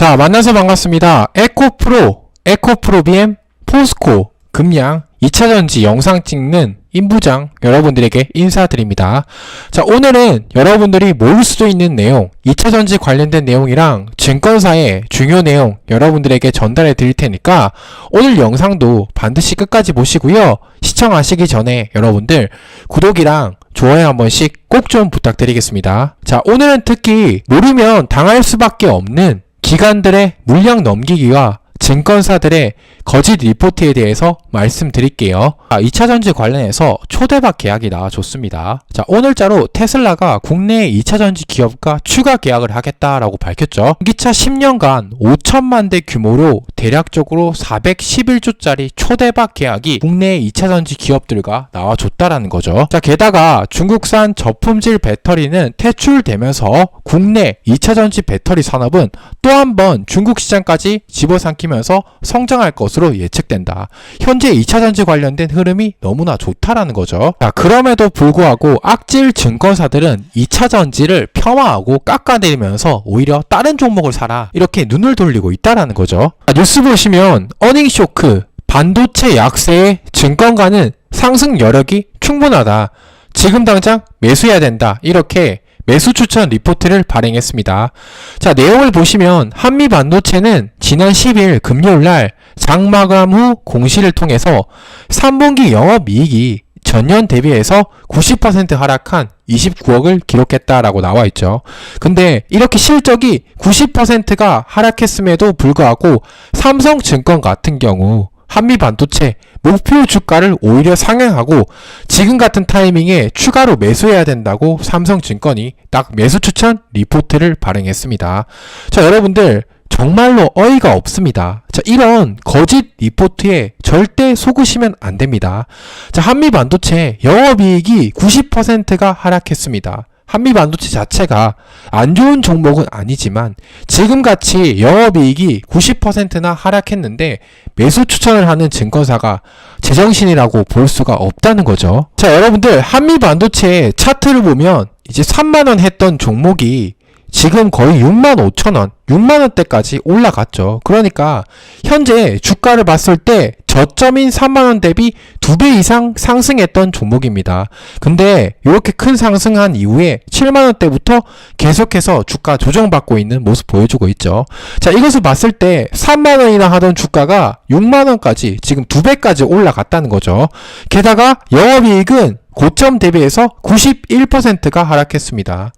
자, 만나서 반갑습니다. 에코프로, 에코프로 BM, 포스코, 금양, 2차전지 영상 찍는 임부장 여러분들에게 인사드립니다. 자, 오늘은 여러분들이 모를 수도 있는 내용, 2차전지 관련된 내용이랑 증권사의 중요 내용 여러분들에게 전달해 드릴 테니까 오늘 영상도 반드시 끝까지 보시고요. 시청하시기 전에 여러분들 구독이랑 좋아요 한 번씩 꼭 좀 부탁드리겠습니다. 자, 오늘은 특히 모르면 당할 수밖에 없는 기관들의 물량 넘기기와 증권사들의 거짓 리포트에 대해서 말씀드릴게요. 아, 2차전지 관련해서 초대박 계약이 나와줬습니다. 자, 오늘자로 테슬라가 국내 2차전지 기업과 추가 계약을 하겠다라고 밝혔죠. 전기차 10년간 5천만 대 규모로 대략적으로 411조짜리 초대박 계약이 국내 2차전지 기업들과 나와줬다라는 거죠. 자, 게다가 중국산 저품질 배터리는 퇴출되면서 국내 2차전지 배터리 산업은 또 한 번 중국 시장까지 집어삼키면서 성장할 것으로 예측된다. 현재 2차 전지 관련된 흐름이 너무나 좋다라는 거죠. 자, 그럼에도 불구하고 악질 증권사들은 2차 전지를 폄하하고 깎아내리면서 오히려 다른 종목을 사라 이렇게 눈을 돌리고 있다라는 거죠. 자, 뉴스 보시면 어닝 쇼크, 반도체 약세에 증권가는 상승 여력이 충분하다. 지금 당장 매수해야 된다. 이렇게 매수 추천 리포트를 발행했습니다. 자, 내용을 보시면 한미 반도체는 지난 10일 금요일 날 장마감 후 공시를 통해서 3분기 영업 이익이 전년 대비해서 90% 하락한 29억을 기록했다라고 나와 있죠. 근데 이렇게 실적이 90%가 하락했음에도 불구하고 삼성증권 같은 경우 한미 반도체 목표 주가를 오히려 상향하고 지금 같은 타이밍에 추가로 매수해야 된다고 삼성증권이 딱 매수 추천 리포트를 발행했습니다. 자, 여러분들 정말로 어이가 없습니다. 자, 이런 거짓 리포트에 절대 속으시면 안 됩니다. 자, 한미 반도체 영업이익이 90%가 하락했습니다. 한미 반도체 자체가 안 좋은 종목은 아니지만 지금같이 영업이익이 90%나 하락했는데 매수 추천을 하는 증권사가 제정신이라고 볼 수가 없다는 거죠. 자, 여러분들 한미 반도체 차트를 보면 이제 3만 원 했던 종목이 지금 거의 6만 5천 원, 6만 원대까지 올라갔죠. 그러니까 현재 주가를 봤을 때 저점인 3만 원 대비 2배 이상 상승했던 종목입니다. 근데 이렇게 큰 상승한 이후에 7만 원 대부터 계속해서 주가 조정받고 있는 모습 보여주고 있죠. 자, 이것을 봤을 때 3만 원이나 하던 주가가 6만 원까지 지금 2배까지 올라갔다는 거죠. 게다가 영업이익은 고점 대비해서 91%가 하락했습니다.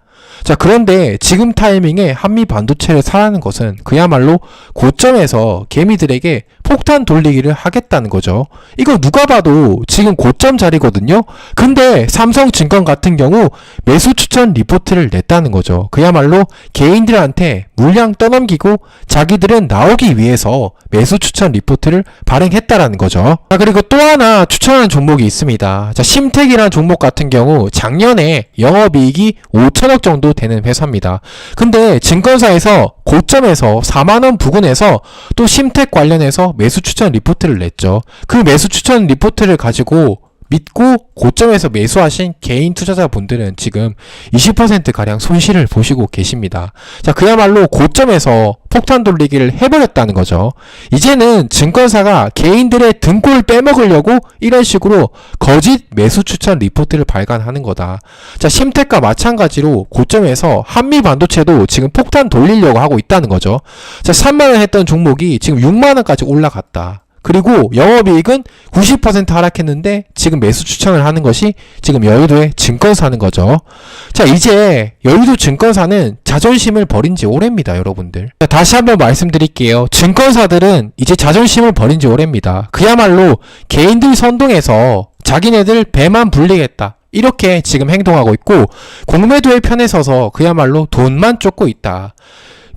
자, 그런데 지금 타이밍에 한미 반도체를 사라는 것은 그야말로 고점에서 개미들에게 폭탄 돌리기를 하겠다는 거죠. 이거 누가 봐도 지금 고점 자리거든요? 근데 삼성증권 같은 경우 매수 추천 리포트를 냈다는 거죠. 그야말로 개인들한테 물량 떠넘기고 자기들은 나오기 위해서 매수 추천 리포트를 발행했다라는 거죠. 자, 그리고 또 하나 추천하는 종목이 있습니다. 자, 심택이라는 종목 같은 경우 작년에 영업이익이 5천억 정도 되는 회사입니다. 근데 증권사에서 고점에서 4만원 부근에서 또 심택 관련해서 매수 추천 리포트를 냈죠. 그 매수 추천 리포트를 가지고 믿고 고점에서 매수하신 개인 투자자분들은 지금 20%가량 손실을 보시고 계십니다. 자, 그야말로 고점에서 폭탄 돌리기를 해버렸다는 거죠. 이제는 증권사가 개인들의 등골 빼먹으려고 이런 식으로 거짓 매수 추천 리포트를 발간하는 거다. 자, 심택과 마찬가지로 고점에서 한미 반도체도 지금 폭탄 돌리려고 하고 있다는 거죠. 자, 3만원 했던 종목이 지금 6만원까지 올라갔다. 그리고 영업이익은 90% 하락했는데 지금 매수 추천을 하는 것이 지금 여의도의 증권사는 거죠. 자, 이제 여의도 증권사는 자존심을 버린 지 오래입니다, 여러분들. 자, 다시 한번 말씀드릴게요. 증권사들은 이제 자존심을 버린 지 오래입니다. 그야말로 개인들 선동해서 자기네들 배만 불리겠다. 이렇게 지금 행동하고 있고 공매도의 편에 서서 그야말로 돈만 쫓고 있다.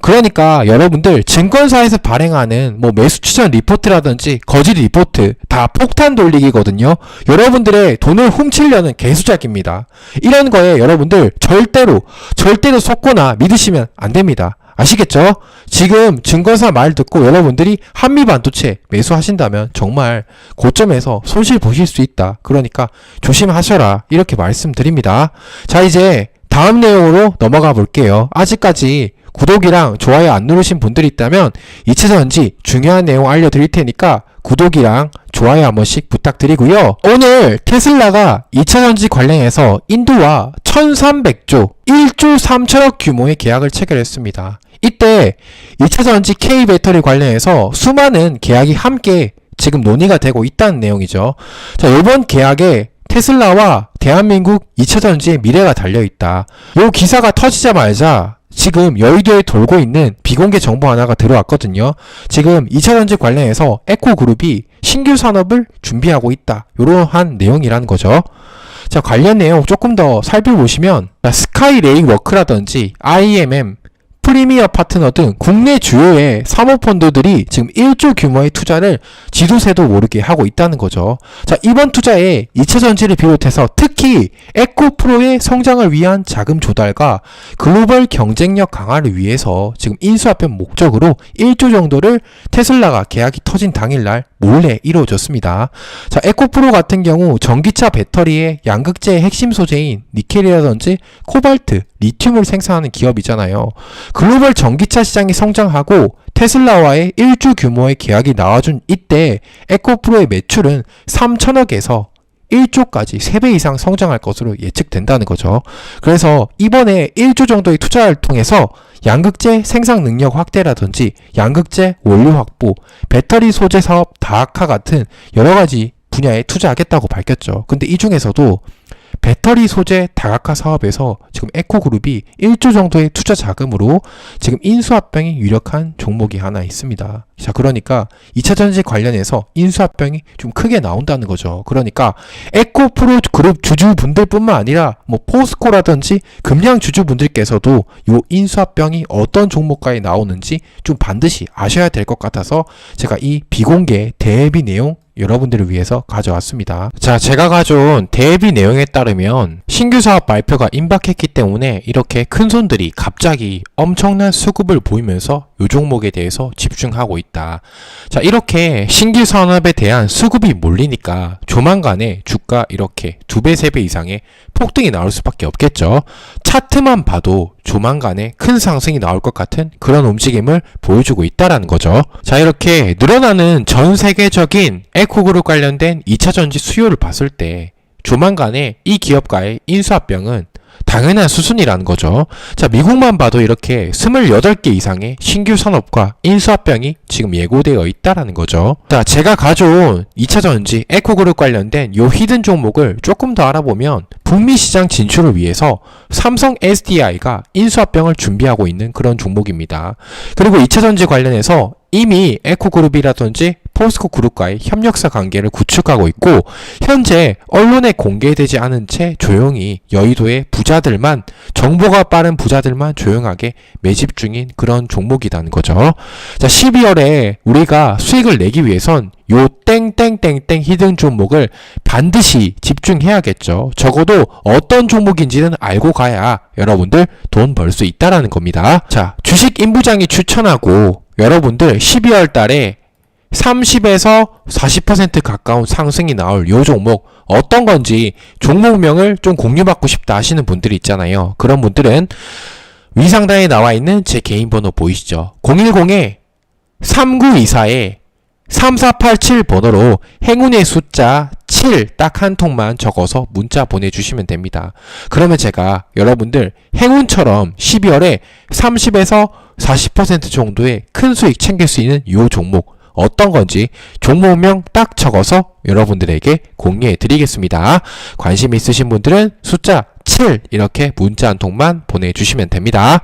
그러니까 여러분들 증권사에서 발행하는 뭐 매수 추천 리포트라든지 거짓 리포트 다 폭탄 돌리기거든요. 여러분들의 돈을 훔치려는 개수작입니다. 이런 거에 여러분들 절대로 절대로 속거나 믿으시면 안 됩니다. 아시겠죠? 지금 증권사 말 듣고 여러분들이 한미 반도체 매수하신다면 정말 고점에서 손실 보실 수 있다. 그러니까 조심하셔라. 이렇게 말씀드립니다. 자, 이제 다음 내용으로 넘어가 볼게요. 아직까지 구독이랑 좋아요 안 누르신 분들이 있다면 2차전지 중요한 내용 알려드릴 테니까 구독이랑 좋아요 한 번씩 부탁드리고요. 오늘 테슬라가 2차전지 관련해서 인도와 1300조 1조 3천억 규모의 계약을 체결했습니다. 이때 2차전지 K 배터리 관련해서 수많은 계약이 함께 지금 논의가 되고 있다는 내용이죠. 자, 이번 계약에 테슬라와 대한민국 2차전지의 미래가 달려있다. 요 기사가 터지자마자 지금 여의도에 돌고 있는 비공개 정보 하나가 들어왔거든요. 지금 2차전지 관련해서 에코그룹이 신규 산업을 준비하고 있다. 요러한 내용이라는 거죠. 자, 관련 내용 조금 더 살펴보시면 스카이레이 워크라든지 IMM, 프리미어 파트너 등 국내 주요의 사모펀드들이 지금 1조 규모의 투자를 지도새도 모르게 하고 있다는 거죠. 자, 이번 투자에 2차 전지를 비롯해서 특히 에코프로의 성장을 위한 자금 조달과 글로벌 경쟁력 강화를 위해서 지금 인수합병 목적으로 1조 정도를 테슬라가 계약이 터진 당일날 몰래 이루어졌습니다. 자, 에코프로 같은 경우 전기차 배터리의 양극재의 핵심 소재인 니켈이라든지 코발트, 리튬을 생산하는 기업이잖아요. 글로벌 전기차 시장이 성장하고 테슬라와의 1조 규모의 계약이 나와준 이때 에코프로의 매출은 3천억에서 1조까지 3배 이상 성장할 것으로 예측된다는 거죠. 그래서 이번에 1조 정도의 투자를 통해서 양극재 생산 능력 확대라든지 양극재 원료 확보, 배터리 소재 사업 다학화 같은 여러 가지 분야에 투자하겠다고 밝혔죠. 근데 이 중에서도 배터리 소재 다각화 사업에서 지금 에코그룹이 1조 정도의 투자 자금으로 지금 인수합병이 유력한 종목이 하나 있습니다. 자, 그러니까 2차 전지 관련해서 인수합병이 좀 크게 나온다는 거죠. 그러니까 에코프로 그룹 주주분들뿐만 아니라 뭐 포스코라든지 금양 주주분들께서도 요 인수합병이 어떤 종목가에 나오는지 좀 반드시 아셔야 될 것 같아서 제가 이 비공개 대비 내용 여러분들을 위해서 가져왔습니다. 자, 제가 가져온 대비 내용에 따르면 신규 사업 발표가 임박했기 때문에 이렇게 큰 손들이 갑자기 엄청난 수급을 보이면서 요 종목에 대해서 집중하고 있다. 자, 이렇게 신규 산업에 대한 수급이 몰리니까 조만간에 주가 이렇게 두 배, 세 배 이상의 폭등이 나올 수밖에 없겠죠. 차트만 봐도 조만간에 큰 상승이 나올 것 같은 그런 움직임을 보여주고 있다라는 거죠. 자, 이렇게 늘어나는 전 세계적인 에코그룹 관련된 2차 전지 수요를 봤을 때 조만간에 이 기업과의 인수합병은 당연한 수순이라는 거죠. 자, 미국만 봐도 이렇게 28개 이상의 신규 산업과 인수합병이 지금 예고되어 있다라는 거죠. 자, 제가 가져온 2차 전지 에코그룹 관련된 요 히든 종목을 조금 더 알아보면 북미 시장 진출을 위해서 삼성 SDI가 인수합병을 준비하고 있는 그런 종목입니다. 그리고 2차 전지 관련해서 이미 에코그룹이라든지 포스코 그룹과의 협력사 관계를 구축하고 있고 현재 언론에 공개되지 않은 채 조용히 여의도의 부자들만 정보가 빠른 부자들만 조용하게 매집 중인 그런 종목이라는 거죠. 자, 12월에 우리가 수익을 내기 위해선 요 땡땡땡땡 히든 종목을 반드시 집중해야겠죠. 적어도 어떤 종목인지는 알고 가야 여러분들 돈 벌 수 있다라는 겁니다. 자, 주식 임부장이 추천하고 여러분들 12월 달에 30에서 40% 가까운 상승이 나올 요 종목 어떤 건지 종목명을 좀 공유받고 싶다 하시는 분들이 있잖아요. 그런 분들은 위상단에 나와 있는 제 개인 번호 보이시죠? 010에 3924에 3487 번호로 행운의 숫자 7 딱 한 통만 적어서 문자 보내주시면 됩니다. 그러면 제가 여러분들 행운처럼 12월에 30에서 40% 정도의 큰 수익 챙길 수 있는 요 종목 어떤 건지 종목명 딱 적어서 여러분들에게 공유해 드리겠습니다. 관심 있으신 분들은 숫자 7 이렇게 문자 한 통만 보내주시면 됩니다.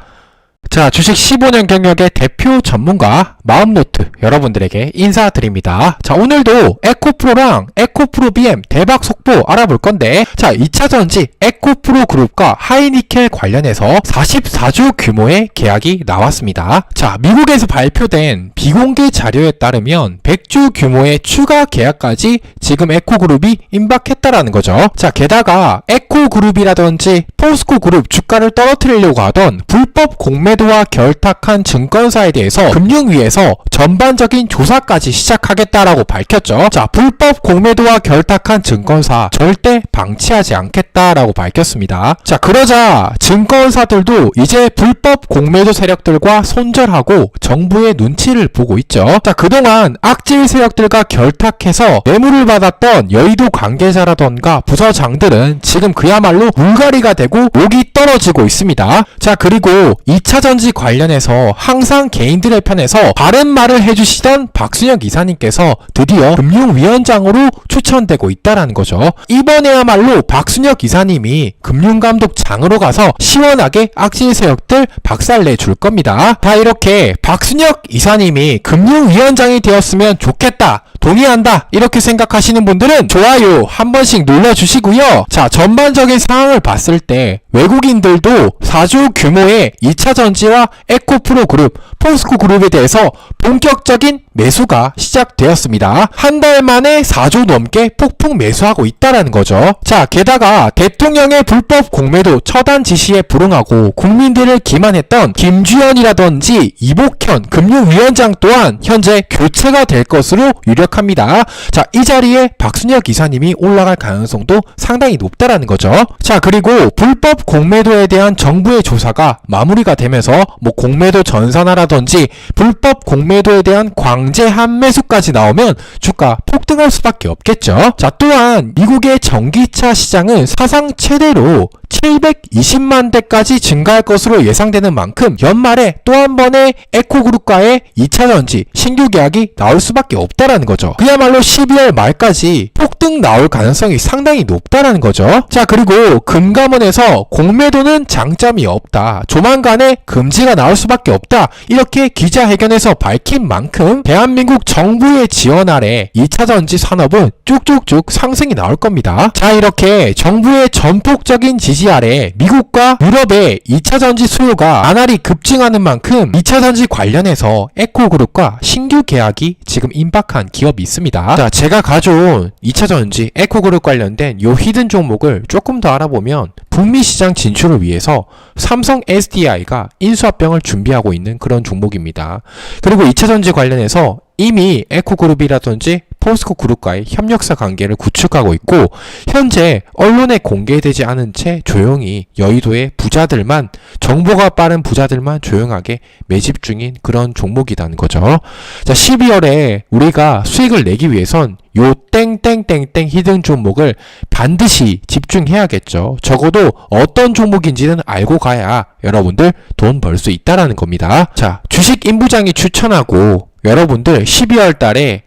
자, 주식 15년 경력의 대표 전문가 마음노트 여러분들에게 인사드립니다. 자, 오늘도 에코프로랑 에코프로 BM 대박 속보 알아볼 건데, 자, 2차 전지 에코프로 그룹과 하이니켈 관련해서 44조 규모의 계약이 나왔습니다. 자, 미국에서 발표된 비공개 자료에 따르면 100조 규모의 추가 계약까지 지금 에코그룹이 임박했다라는 거죠. 자, 게다가 에코그룹이라든지 포스코 그룹 주가를 떨어뜨리려고 하던 불법 공매 공 매도와 결탁한 증권사에 대해서 금융위에서 전반적인 조사까지 시작하겠다라고 밝혔죠. 자, 불법 공매도와 결탁한 증권사 절대 방치하지 않겠다라고 밝혔습니다. 자, 그러자 증권사들도 이제 불법 공매도 세력들과 손절하고 정부의 눈치를 보고 있죠. 자, 그동안 악질 세력들과 결탁해서 뇌물을 받았던 여의도 관계자라던가 부서장들은 지금 그야말로 물갈이가 되고 목이 떨어지고 있습니다. 자, 그리고 2차 전지 관련해서 항상 개인들의 편에서 바른 말을 해주시던 박순혁 이사님께서 드디어 금융위원장으로 추천되고 있다라는 거죠. 이번에야말로 박순혁 이사님이 금융감독장으로 가서 시원하게 악질 세력들 박살내 줄 겁니다. 다 이렇게 박순혁 이사님이 금융위원장이 되었으면 좋겠다. 동의한다. 이렇게 생각하시는 분들은 좋아요 한 번씩 눌러주시고요. 자, 전반적인 상황을 봤을 때 외국인들도 4조 규모의 2차 전지와 에코프로 그룹, 포스코 그룹에 대해서 본격적인 매수가 시작되었습니다. 한 달 만에 4조 넘게 폭풍 매수하고 있다라는 거죠. 자, 게다가 대통령의 불법 공매도 처단 지시에 불응하고 국민들을 기만했던 김주현이라든지 이복현 금융위원장 또한 현재 교체가 될 것으로 유력 합니다. 자, 이 자리에 박순혁 기사님이 올라갈 가능성도 상당히 높다라는 거죠. 자, 그리고 불법 공매도에 대한 정부의 조사가 마무리가 되면서 뭐 공매도 전산화라든지 불법 공매도에 대한 광제 한매수까지 나오면 주가 폭등할 수밖에 없겠죠. 자, 또한 미국의 전기차 시장은 사상 최대로 720만 대까지 증가할 것으로 예상되는 만큼 연말에 또 한 번의 에코그룹과의 2차 전지 신규 계약이 나올 수밖에 없다라는 거죠. 그야말로 12월 말까지 폭등 나올 가능성이 상당히 높다라는 거죠. 자, 그리고 금감원에서 공매도는 장점이 없다. 조만간에 금지가 나올 수밖에 없다. 이렇게 기자회견에서 밝힌 만큼 대한민국 정부의 지원 아래 2차 전지 산업은 쭉쭉쭉 상승이 나올 겁니다. 자, 이렇게 정부의 전폭적인 지지 아래 미국과 유럽의 2차 전지 수요가 나날이 급증하는 만큼 2차 전지 관련해서 에코그룹과 신규 계약이 지금 임박한 기업이 있습니다. 자, 제가 가져온 2차 전지 에코그룹 관련된 요 히든 종목을 조금 더 알아보면 북미 시장 진출을 위해서 삼성 SDI가 인수합병을 준비하고 있는 그런 종목입니다. 그리고 2차 전지 관련해서 이미 에코그룹이라든지 포스코 그룹과의 협력사 관계를 구축하고 있고 현재 언론에 공개되지 않은 채 조용히 여의도의 부자들만 정보가 빠른 부자들만 조용하게 매집 중인 그런 종목이라는 거죠. 자, 12월에 우리가 수익을 내기 위해선 요 땡땡땡땡 히든 종목을 반드시 집중해야겠죠. 적어도 어떤 종목인지는 알고 가야 여러분들 돈 벌 수 있다라는 겁니다. 자, 주식 임부장이 추천하고 여러분들 12월 달에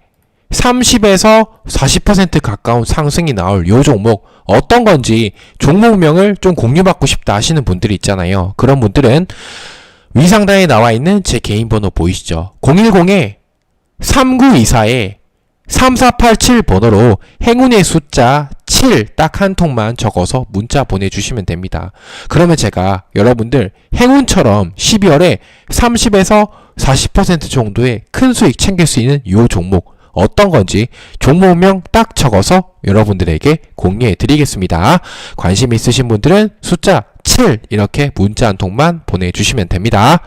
30에서 40% 가까운 상승이 나올 요 종목 어떤 건지 종목명을 좀 공유받고 싶다 하시는 분들이 있잖아요. 그런 분들은 위상단에 나와 있는 제 개인 번호 보이시죠? 010에 3924에 3487 번호로 행운의 숫자 7 딱 한 통만 적어서 문자 보내주시면 됩니다. 그러면 제가 여러분들 행운처럼 12월에 30에서 40% 정도의 큰 수익 챙길 수 있는 요 종목 어떤 건지 종목명 딱 적어서 여러분들에게 공유해 드리겠습니다. 관심 있으신 분들은 숫자 7 이렇게 문자 한 통만 보내주시면 됩니다.